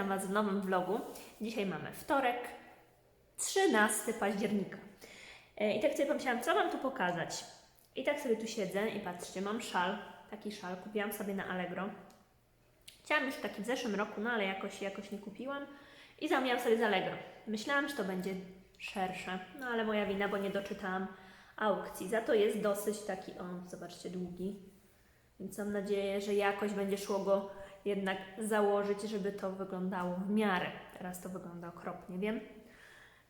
witam Was w nowym vlogu. Dzisiaj mamy wtorek, 13 października. E, I tak sobie pomyślałam, co Wam tu pokazać. I tak sobie tu siedzę i patrzcie, mam szal, taki szal, kupiłam sobie na Allegro. Chciałam już taki w zeszłym roku, no ale jakoś, jakoś nie kupiłam i zamówiłam sobie z Allegro. Myślałam, że to będzie szersze, no ale moja wina, bo nie doczytałam aukcji. Za to jest dosyć taki, o, zobaczcie, długi. Więc mam nadzieję, że jakoś będzie szło go jednak założyć, żeby to wyglądało w miarę. Teraz to wygląda okropnie, wiem.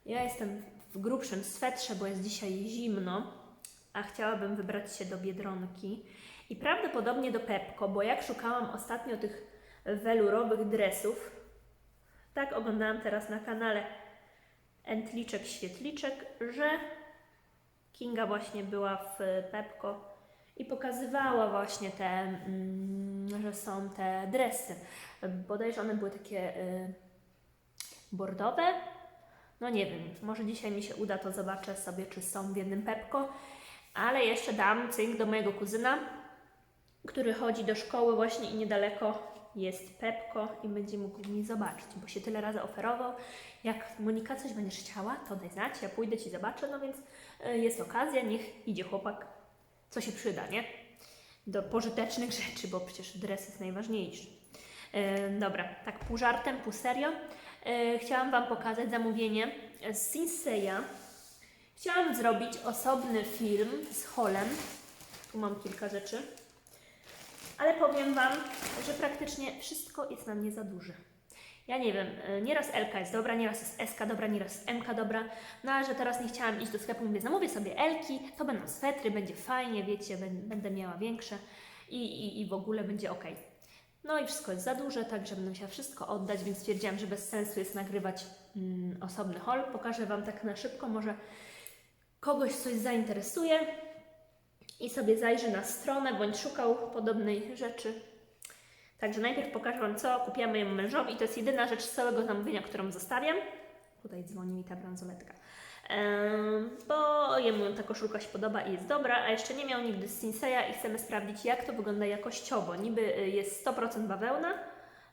Ja jestem w grubszym swetrze, bo jest dzisiaj zimno, a chciałabym wybrać się do Biedronki i prawdopodobnie do Pepko, bo jak szukałam ostatnio tych welurowych dresów, tak oglądałam teraz na kanale Entliczek Świetliczek, że Kinga właśnie była w Pepko i pokazywała właśnie te, mm, że są te dresy. Bodajże one były takie y, bordowe. No nie wiem, może dzisiaj mi się uda, to zobaczę sobie, czy są w jednym Pepko. Ale jeszcze dam cynk do mojego kuzyna, który chodzi do szkoły właśnie i niedaleko jest Pepko i będzie mógł mi zobaczyć, bo się tyle razy oferował. Jak Monika coś będziesz chciała, to daj znać, ja pójdę Ci zobaczę, no więc y, jest okazja, niech idzie chłopak, co się przyda, nie? Do pożytecznych rzeczy, bo przecież dres jest najważniejszy. Dobra, tak pół żartem, pół serio. Chciałam Wam pokazać zamówienie z Sinseya. Chciałam zrobić osobny film z Holem. Tu mam kilka rzeczy. Ale powiem Wam, że praktycznie wszystko jest na mnie za duże. Ja nie wiem, y, nieraz LK jest dobra, nieraz jest SK dobra, nieraz jest MK dobra, no ale że teraz nie chciałam iść do sklepu, mówię, zamówię sobie Elki, to będą swetry, będzie fajnie, wiecie, bę- będę miała większe i, i, i w ogóle będzie ok. No i wszystko jest za duże, także będę musiała wszystko oddać, więc stwierdziłam, że bez sensu jest nagrywać mm, osobny haul. Pokażę Wam tak na szybko, może kogoś coś zainteresuje i sobie zajrzy na stronę, bądź szukał podobnej rzeczy. Także najpierw pokażę Wam, co kupiłam mojemu mężowi to jest jedyna rzecz z całego zamówienia, którą zostawiam. Tutaj dzwoni mi ta bransoletka. Em, bo jemu ta koszulka się podoba i jest dobra, a jeszcze nie miał nigdy Sinseya i chcemy sprawdzić, jak to wygląda jakościowo. Niby y, jest 100% bawełna,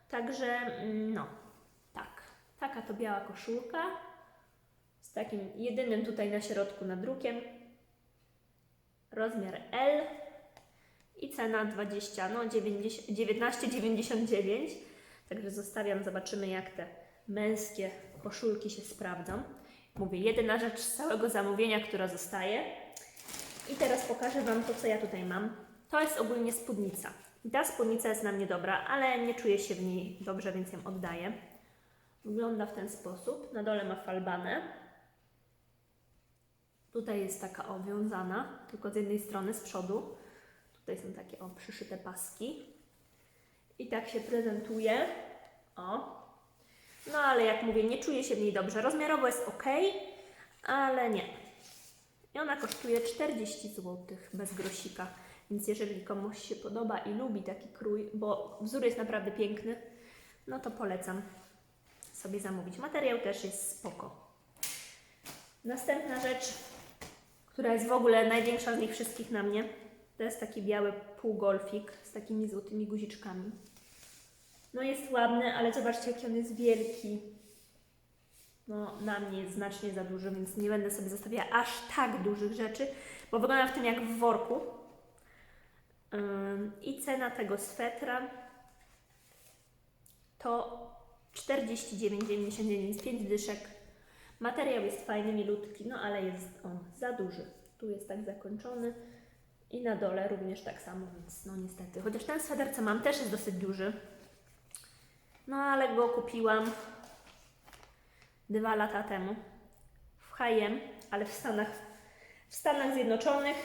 także mm, no, tak. Taka to biała koszulka z takim jedynym tutaj na środku nadrukiem. Rozmiar L i cena 20, no 90 19,99. Także zostawiam, zobaczymy jak te męskie koszulki się sprawdzą. Mówię, jedyna rzecz z całego zamówienia, która zostaje. I teraz pokażę Wam to, co ja tutaj mam. To jest ogólnie spódnica. Ta spódnica jest na mnie dobra, ale nie czuję się w niej dobrze, więc ją oddaję. Wygląda w ten sposób. Na dole ma falbanę. Tutaj jest taka owiązana, tylko z jednej strony, z przodu. Tutaj są takie o przyszyte paski. I tak się prezentuje. O. No ale jak mówię, nie czuję się w niej dobrze. Rozmiarowo jest ok, ale nie. I ona kosztuje 40 zł bez grosika. Więc jeżeli komuś się podoba i lubi taki krój, bo wzór jest naprawdę piękny, no to polecam sobie zamówić. Materiał też jest spoko. Następna rzecz, która jest w ogóle największa z nich wszystkich na mnie, to jest taki biały półgolfik z takimi złotymi guziczkami. No jest ładny, ale zobaczcie jaki on jest wielki. No na mnie jest znacznie za duży, więc nie będę sobie zostawiała aż tak dużych rzeczy, bo wygląda w tym jak w worku. Ym, I cena tego swetra to 49,99, 5 dyszek. Materiał jest fajny, milutki, no ale jest on za duży. Tu jest tak zakończony i na dole również tak samo, więc no niestety. Chociaż ten sweter, co mam, też jest dosyć duży. No ale go kupiłam dwa lata temu w H&M, ale w Stanach, w Stanach Zjednoczonych.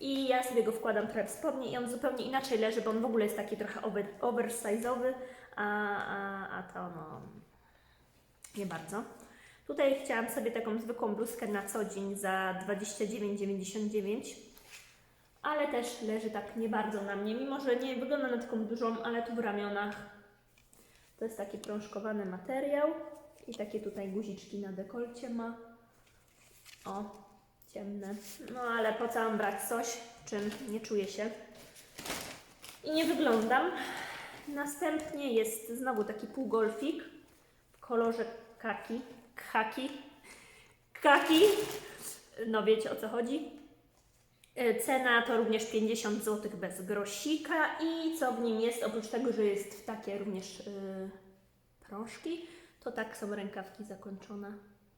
I ja sobie go wkładam trochę w spodnie i on zupełnie inaczej leży, bo on w ogóle jest taki trochę over, oversize'owy, a, a, a to no nie bardzo. Tutaj chciałam sobie taką zwykłą bluzkę na co dzień za 29,99 ale też leży tak nie bardzo na mnie, mimo że nie wygląda na taką dużą, ale tu w ramionach to jest taki prążkowany materiał i takie tutaj guziczki na dekolcie ma. O, ciemne. No ale po co mam brać coś, czym nie czuję się i nie wyglądam Następnie jest znowu taki półgolfik w kolorze kaki, khaki, kaki. No wiecie o co chodzi. E, Cena to również 50 zł bez grosika i co w nim jest, oprócz tego, że jest w takie również yy, prążki, to tak są rękawki zakończone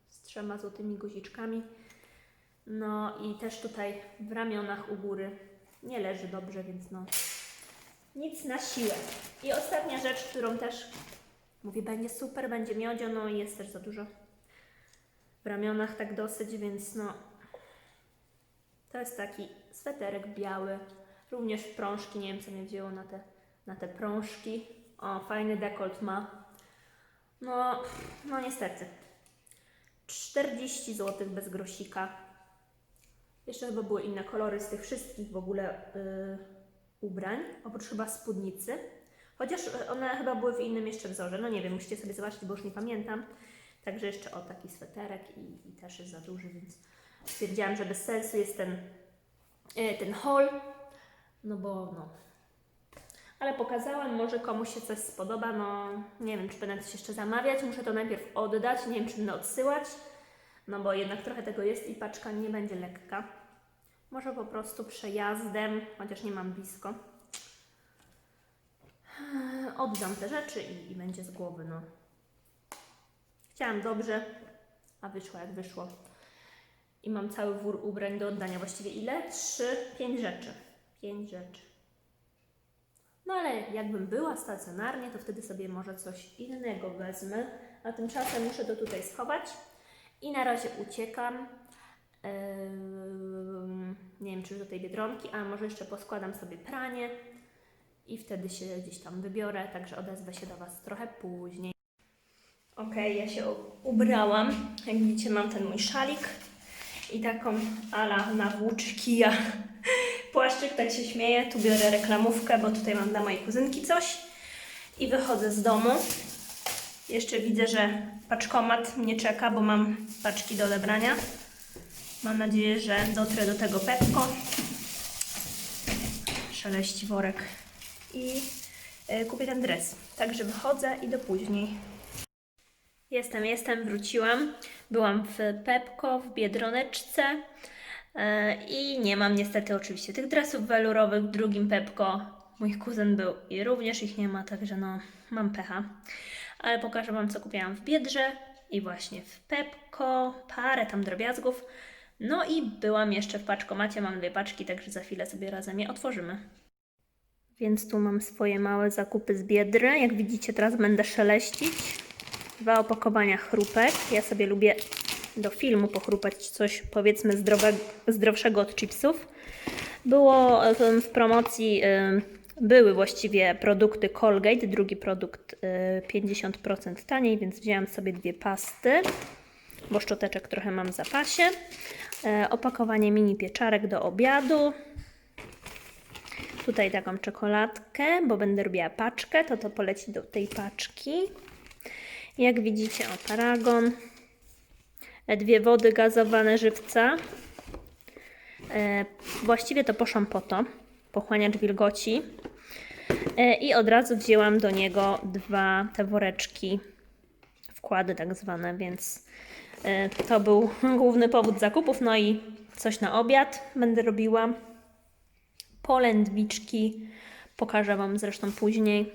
z trzema złotymi guziczkami. No i też tutaj w ramionach u góry nie leży dobrze, więc no nic na siłę. I ostatnia rzecz, którą też mówię, będzie super, będzie miodzio, no i jest też za dużo w ramionach tak dosyć, więc no to jest taki sweterek biały, również prążki, nie wiem co mnie wzięło na te, na te prążki. O, fajny dekolt ma. No, no niestety. 40 zł bez grosika. Jeszcze chyba były inne kolory z tych wszystkich w ogóle yy, ubrań, oprócz chyba spódnicy. Chociaż y, one chyba były w innym jeszcze wzorze. No nie wiem, musicie sobie zobaczyć, bo już nie pamiętam. Także jeszcze o taki sweterek i, i też jest za duży, więc stwierdziłam, że bez sensu jest ten, y, ten haul. No bo no. Ale pokazałam, może komuś się coś spodoba. No nie wiem, czy będę coś jeszcze zamawiać. Muszę to najpierw oddać. Nie wiem, czy będę odsyłać. No bo jednak trochę tego jest i paczka nie będzie lekka. Może po prostu przejazdem, chociaż nie mam blisko. Oddam te rzeczy i, i będzie z głowy, no. Chciałam dobrze, a wyszło jak wyszło. I mam cały wór ubrań do oddania. Właściwie ile? Trzy, pięć rzeczy. Pięć rzeczy. No ale jakbym była stacjonarnie, to wtedy sobie może coś innego wezmę. A tymczasem muszę to tutaj schować. I na razie uciekam. Nie wiem, czy do tej biedronki, a może jeszcze poskładam sobie pranie i wtedy się gdzieś tam wybiorę, także odezwę się do Was trochę później. Okej, ja się ubrałam. Jak widzicie, mam ten mój szalik i taką ala na włóczy kija płaszczyk, tak się śmieję. Tu biorę reklamówkę, bo tutaj mam dla mojej kuzynki coś i wychodzę z domu. Jeszcze widzę, że paczkomat mnie czeka, bo mam paczki do odebrania. Mam nadzieję, że dotrę do tego Pepko. Szeleści worek. I y, kupię ten dres. Także wychodzę i do później. Jestem, jestem, wróciłam. Byłam w Pepko, w Biedroneczce e, i nie mam niestety oczywiście tych dresów welurowych. W drugim Pepko mój kuzyn był i również ich nie ma, także no mam pecha. Ale pokażę Wam, co kupiłam w Biedrze i właśnie w Pepko, parę tam drobiazgów. No i byłam jeszcze w paczkomacie, mam dwie paczki, także za chwilę sobie razem je otworzymy. Więc tu mam swoje małe zakupy z Biedry. Jak widzicie, teraz będę szeleścić. Dwa opakowania chrupek. Ja sobie lubię do filmu pochrupać coś powiedzmy zdrowe, zdrowszego od chipsów. Było w promocji, były właściwie produkty Colgate, drugi produkt e, 50% taniej, więc wzięłam sobie dwie pasty, bo szczoteczek trochę mam w zapasie. E, Opakowanie mini pieczarek do obiadu. Tutaj taką czekoladkę, bo będę robiła paczkę, to to poleci do tej paczki. Jak widzicie, o paragon. E, Dwie wody gazowane żywca. E, właściwie to poszłam po to, pochłaniacz wilgoci. E, I od razu wzięłam do niego dwa te woreczki, wkłady tak zwane, więc to był główny powód zakupów. No i coś na obiad będę robiła. Polędwiczki, pokażę Wam zresztą później.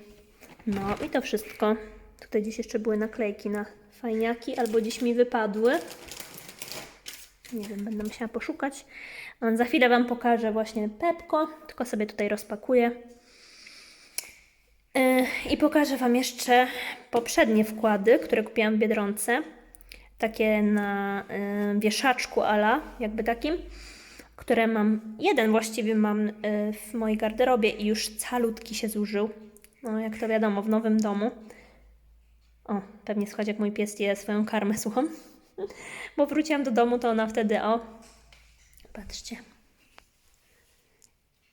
No i to wszystko. Tutaj gdzieś jeszcze były naklejki na fajniaki, albo gdzieś mi wypadły. Nie wiem, będę musiała poszukać. Za chwilę Wam pokażę właśnie Pepko, tylko sobie tutaj rozpakuję. Yy, I pokażę Wam jeszcze poprzednie wkłady, które kupiłam w Biedronce. Takie na yy, wieszaczku ala, jakby takim, które mam, jeden właściwie mam yy, w mojej garderobie i już calutki się zużył. No jak to wiadomo, w nowym domu. O, pewnie słychać jak mój pies je swoją karmę suchą. Bo wróciłam do domu, to ona wtedy, o, patrzcie.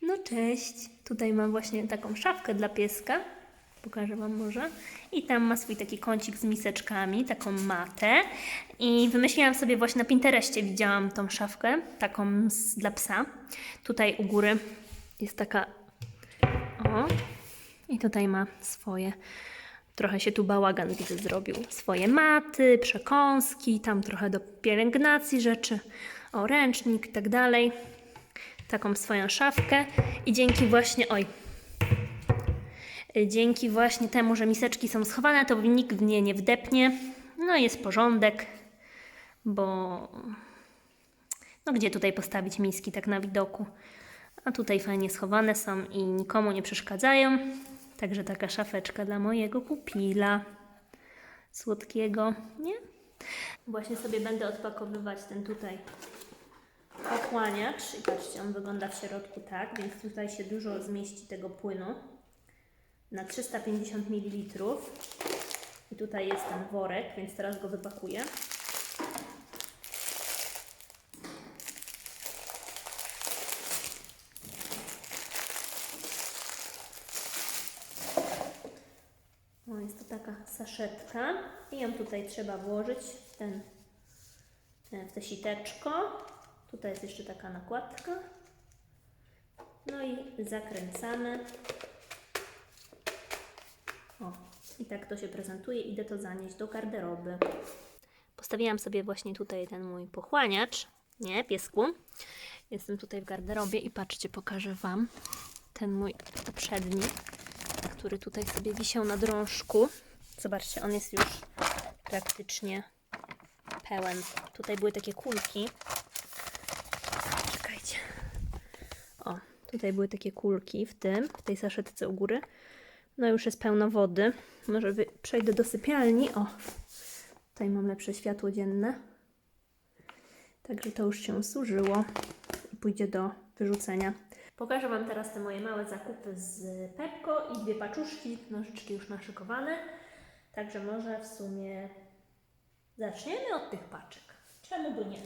No cześć. Tutaj mam właśnie taką szafkę dla pieska. Pokażę Wam może. I tam ma swój taki kącik z miseczkami, taką matę. I wymyśliłam sobie właśnie na Pinterestie, widziałam tą szafkę, taką z, dla psa. Tutaj u góry jest taka, o, I tutaj ma swoje, trochę się tu bałagan widzę zrobił, swoje maty, przekąski, tam trochę do pielęgnacji rzeczy, o ręcznik i tak dalej. Taką swoją szafkę i dzięki właśnie, oj, dzięki właśnie temu, że miseczki są schowane, to nikt w nie nie wdepnie. No jest porządek, bo no gdzie tutaj postawić miski tak na widoku? A tutaj fajnie schowane są i nikomu nie przeszkadzają. Także taka szafeczka dla mojego pupila. Słodkiego, nie? Właśnie sobie będę odpakowywać ten tutaj ochłaniacz. I patrzcie, on wygląda w środku tak, więc tutaj się dużo zmieści tego płynu na 350 ml. I tutaj jest ten worek, więc teraz go wypakuję. O, jest to taka saszetka i ją tutaj trzeba włożyć w, ten, e, w te siteczko. Tutaj jest jeszcze taka nakładka. No i zakręcamy. O, i tak to się prezentuje. Idę to zanieść do garderoby. Postawiłam sobie właśnie tutaj ten mój pochłaniacz. Nie, piesku. Jestem tutaj w garderobie i patrzcie, pokażę Wam ten mój poprzedni, który tutaj sobie wisiał na drążku. Zobaczcie, on jest już praktycznie pełen. Tutaj były takie kulki. Czekajcie. O, tutaj były takie kulki w tym, w tej saszetce u góry. No już jest pełno wody. Może wy- przejdę do sypialni. O, tutaj mam lepsze światło dzienne. Także to już się zużyło i pójdzie do wyrzucenia. Pokażę Wam teraz te moje małe zakupy z Pepko i dwie paczuszki, nożyczki już naszykowane. Także może w sumie zaczniemy od tych paczek. Czemu by nie?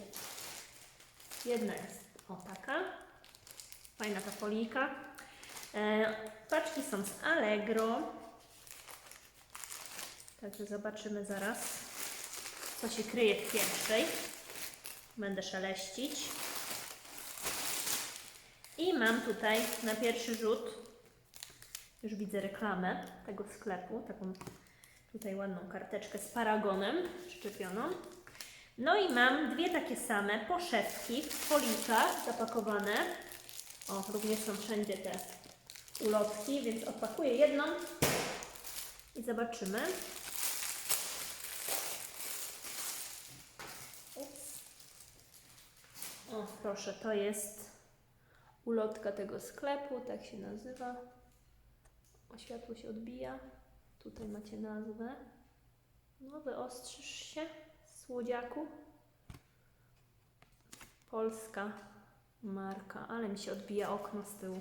Jedna jest o taka. Fajna ta folijka. E, paczki są z Allegro. Także zobaczymy zaraz, co się kryje w pierwszej. Będę szeleścić. I mam tutaj na pierwszy rzut, już widzę reklamę tego sklepu, taką tutaj ładną karteczkę z paragonem przyczepioną. No i mam dwie takie same poszewki w folikach zapakowane. O, również są wszędzie te ulotki, więc odpakuję jedną i zobaczymy. Ups. O, proszę, to jest ulotka tego sklepu, tak się nazywa. O, światło się odbija. Tutaj macie nazwę. No, wyostrzysz się, słodziaku. Polska marka, ale mi się odbija okno z tyłu.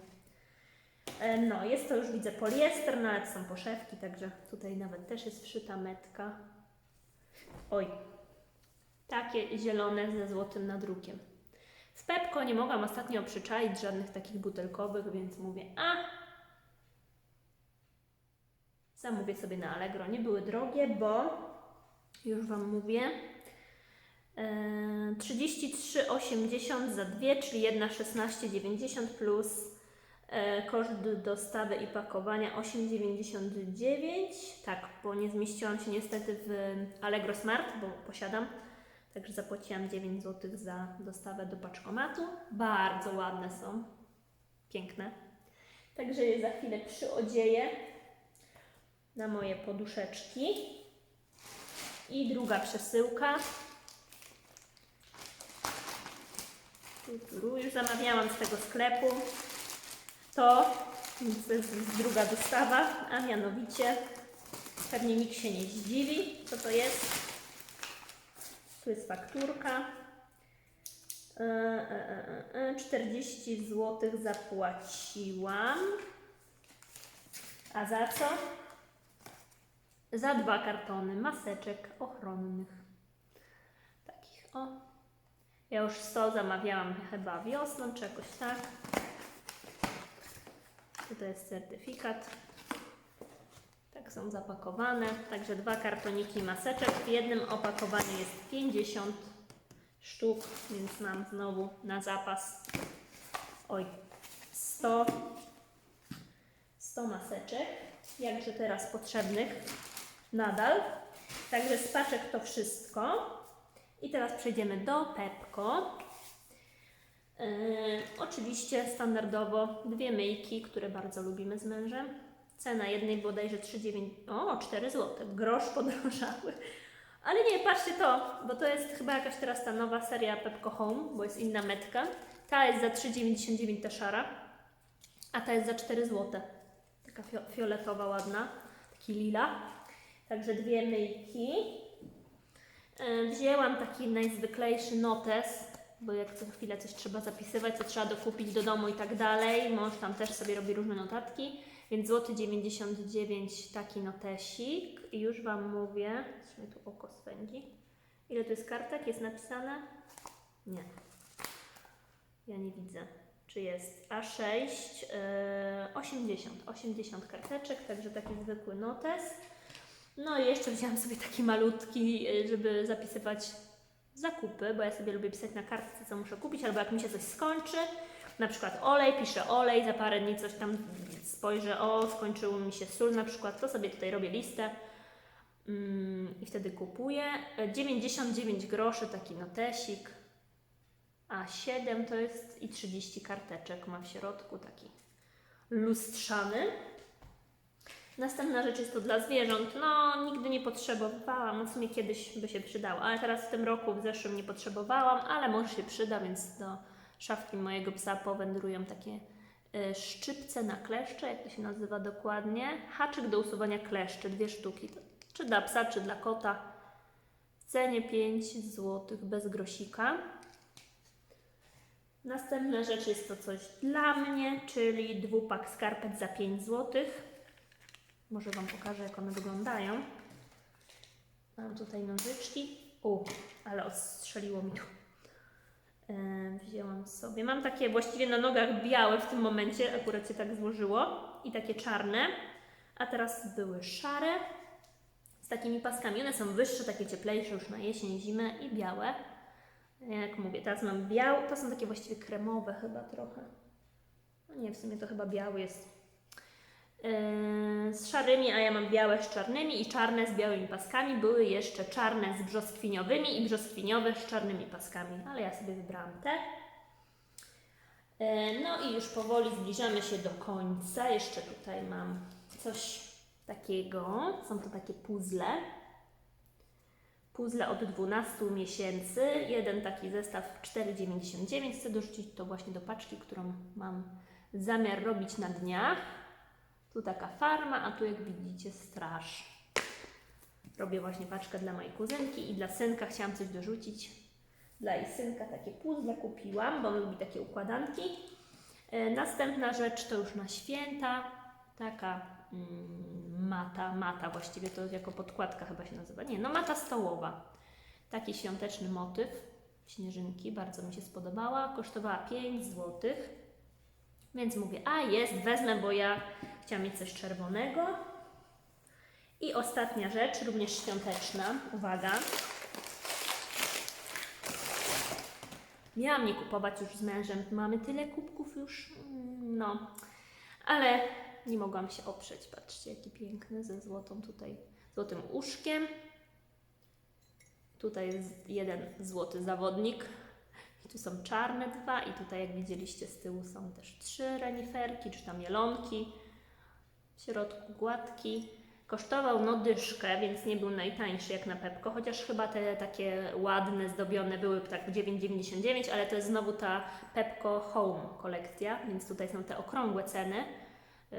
E, No, jest to już widzę poliester, no ale to są poszewki, także tutaj nawet też jest wszyta metka. Oj, takie zielone ze złotym nadrukiem. W Pepko nie mogłam ostatnio przyczaić żadnych takich butelkowych, więc mówię, a zamówię sobie na Allegro. Nie były drogie, bo już Wam mówię, e, 33,80 za dwie, czyli jedna 16,90 plus e, koszt dostawy i pakowania 8,99. Tak, bo nie zmieściłam się niestety w Allegro Smart, bo posiadam. Także zapłaciłam 9 zł za dostawę do paczkomatu. Bardzo ładne są. Piękne. Także je za chwilę przyodzieję na moje poduszeczki. I druga przesyłka. Już zamawiałam z tego sklepu. To to jest druga dostawa, a mianowicie pewnie nikt się nie zdziwi, co to jest. Tu jest fakturka. E, e, e, e, 40 zł zapłaciłam. A za co? Za dwa kartony maseczek ochronnych. Takich o. Ja już 100 zamawiałam chyba wiosną, czy jakoś tak. Tutaj jest certyfikat. Tak są zapakowane. Także dwa kartoniki maseczek. W jednym opakowaniu jest 50 sztuk, więc mam znowu na zapas oj 100, 100 maseczek. jakże teraz potrzebnych nadal. Także z paczek to wszystko. I teraz przejdziemy do Pepko. Yy, oczywiście standardowo dwie myjki, które bardzo lubimy z mężem. Cena jednej bodajże 3,9, o 4 zł, grosz podrożały. Ale nie, patrzcie to, bo to jest chyba jakaś teraz ta nowa seria Pepco Home, bo jest inna metka. Ta jest za 3,99 ta szara, a ta jest za 4 zł. Taka fio- fioletowa, ładna, taki lila. Także dwie myjki. E, Wzięłam taki najzwyklejszy notes, bo jak co chwilę coś trzeba zapisywać, co trzeba dokupić do domu i tak dalej. Mąż tam też sobie robi różne notatki, więc złoty 99 taki notesik. I już Wam mówię, mi tu oko swędzi. Ile tu jest kartek? Jest napisane? Nie. Ja nie widzę. Czy jest A6? Yy, 80. 80 karteczek, także taki zwykły notes. No i jeszcze wzięłam sobie taki malutki, y, żeby zapisywać zakupy, bo ja sobie lubię pisać na kartce, co muszę kupić, albo jak mi się coś skończy, na przykład olej, piszę olej, za parę dni coś tam spojrzę, o, skończył mi się sól na przykład, to sobie tutaj robię listę mm, i wtedy kupuję. E, 99 groszy taki notesik, a 7 to jest i 30 karteczek ma w środku, taki lustrzany. Następna rzecz jest to dla zwierząt. No, nigdy nie potrzebowałam, w sumie kiedyś by się przydało, ale teraz w tym roku, w zeszłym nie potrzebowałam, ale może się przyda, więc do szafki mojego psa powędrują takie y, szczypce na kleszcze, jak to się nazywa dokładnie. Haczyk do usuwania kleszczy, dwie sztuki. Czy dla psa, czy dla kota. W cenie 5 zł bez grosika. Następna rzecz jest to coś dla mnie, czyli dwupak skarpet za 5 złotych. Może Wam pokażę, jak one wyglądają. Mam tutaj nożyczki. U, ale odstrzeliło mi tu. E, wzięłam sobie. Mam takie właściwie na nogach białe w tym momencie, akurat się tak złożyło. I takie czarne. A teraz były szare. Z takimi paskami. One są wyższe, takie cieplejsze już na jesień, zimę i białe. Jak mówię, teraz mam białe. To są takie właściwie kremowe chyba trochę. No nie, w sumie to chyba biały jest z szarymi, a ja mam białe z czarnymi i czarne z białymi paskami. Były jeszcze czarne z brzoskwiniowymi i brzoskwiniowe z czarnymi paskami, ale ja sobie wybrałam te. Yy, No i już powoli zbliżamy się do końca. Jeszcze tutaj mam coś takiego. Są to takie puzzle. Puzzle od 12 miesięcy. Jeden taki zestaw 4,99. Chcę dorzucić to właśnie do paczki, którą mam zamiar robić na dniach. Tu taka farma, a tu jak widzicie straż. Robię właśnie paczkę dla mojej kuzynki i dla synka chciałam coś dorzucić. Dla jej synka takie puzzle kupiłam, bo lubi takie układanki. E, Następna rzecz to już na święta. Taka mm, mata, mata właściwie to jako podkładka chyba się nazywa. Nie, no mata stołowa. Taki świąteczny motyw. Śnieżynki, bardzo mi się spodobała. Kosztowała 5 złotych. Więc mówię, a jest, wezmę, bo ja chciałam mieć coś czerwonego. I ostatnia rzecz, również świąteczna. Uwaga. Miałam nie kupować już z mężem. Mamy tyle kubków już. mm, No, ale nie mogłam się oprzeć. Patrzcie, jaki piękny, ze złotą tutaj, złotym uszkiem. Tutaj jest jeden złoty zawodnik. Tu są czarne dwa i tutaj jak widzieliście z tyłu są też trzy reniferki, czy tam jelonki. W środku gładki. Kosztował no dyszkę, więc nie był najtańszy jak na Pepko, chociaż chyba te takie ładne, zdobione były tak 9,99, ale to jest znowu ta Pepko Home kolekcja, więc tutaj są te okrągłe ceny. Yy,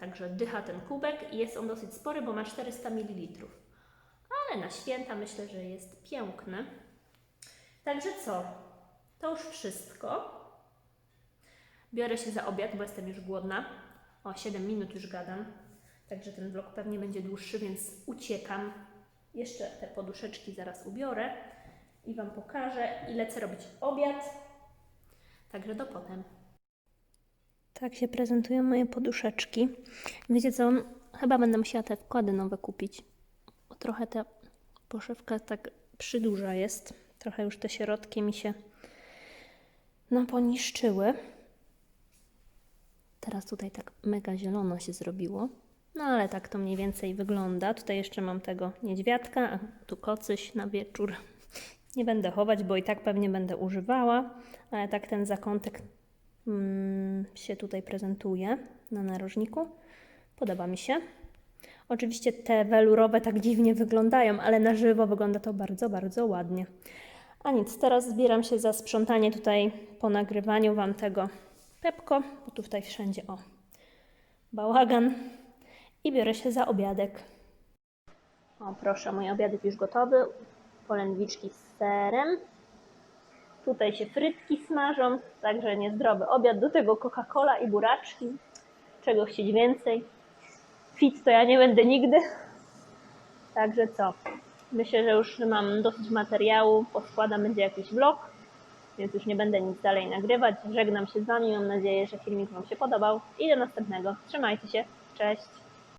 także dycha ten kubek i jest on dosyć spory, bo ma 400 ml. Ale na święta myślę, że jest piękny. Także co? To już wszystko. Biorę się za obiad, bo jestem już głodna. O, 7 minut już gadam. Także ten vlog pewnie będzie dłuższy, więc uciekam. Jeszcze te poduszeczki zaraz ubiorę i Wam pokażę i lecę robić obiad. Także do potem. Tak się prezentują moje poduszeczki. Wiecie co? Chyba będę musiała te wkłady nowe kupić. Bo trochę ta poszewka tak przydłuża jest. Trochę już te środki mi się no poniszczyły. Teraz tutaj tak mega zielono się zrobiło. No ale tak to mniej więcej wygląda. Tutaj jeszcze mam tego niedźwiadka, a tu kocyś na wieczór. Nie będę chować, bo i tak pewnie będę używała, ale tak ten zakątek mm, się tutaj prezentuje na narożniku. Podoba mi się. Oczywiście te welurowe tak dziwnie wyglądają, ale na żywo wygląda to bardzo, bardzo ładnie. A nic, teraz zbieram się za sprzątanie tutaj po nagrywaniu Wam tego pepko, bo tu tutaj wszędzie o bałagan i biorę się za obiadek. O proszę, mój obiadek już gotowy. Polędwiczki z serem. Tutaj się frytki smażą, także niezdrowy obiad. Do tego Coca-Cola i buraczki. Czego chcieć więcej? Fit to ja nie będę nigdy. Także co? Myślę, że już mam dosyć materiału. Poskładam będzie jakiś vlog, więc już nie będę nic dalej nagrywać. Żegnam się z Wami. Mam nadzieję, że filmik Wam się podobał. I do następnego. Trzymajcie się. Cześć.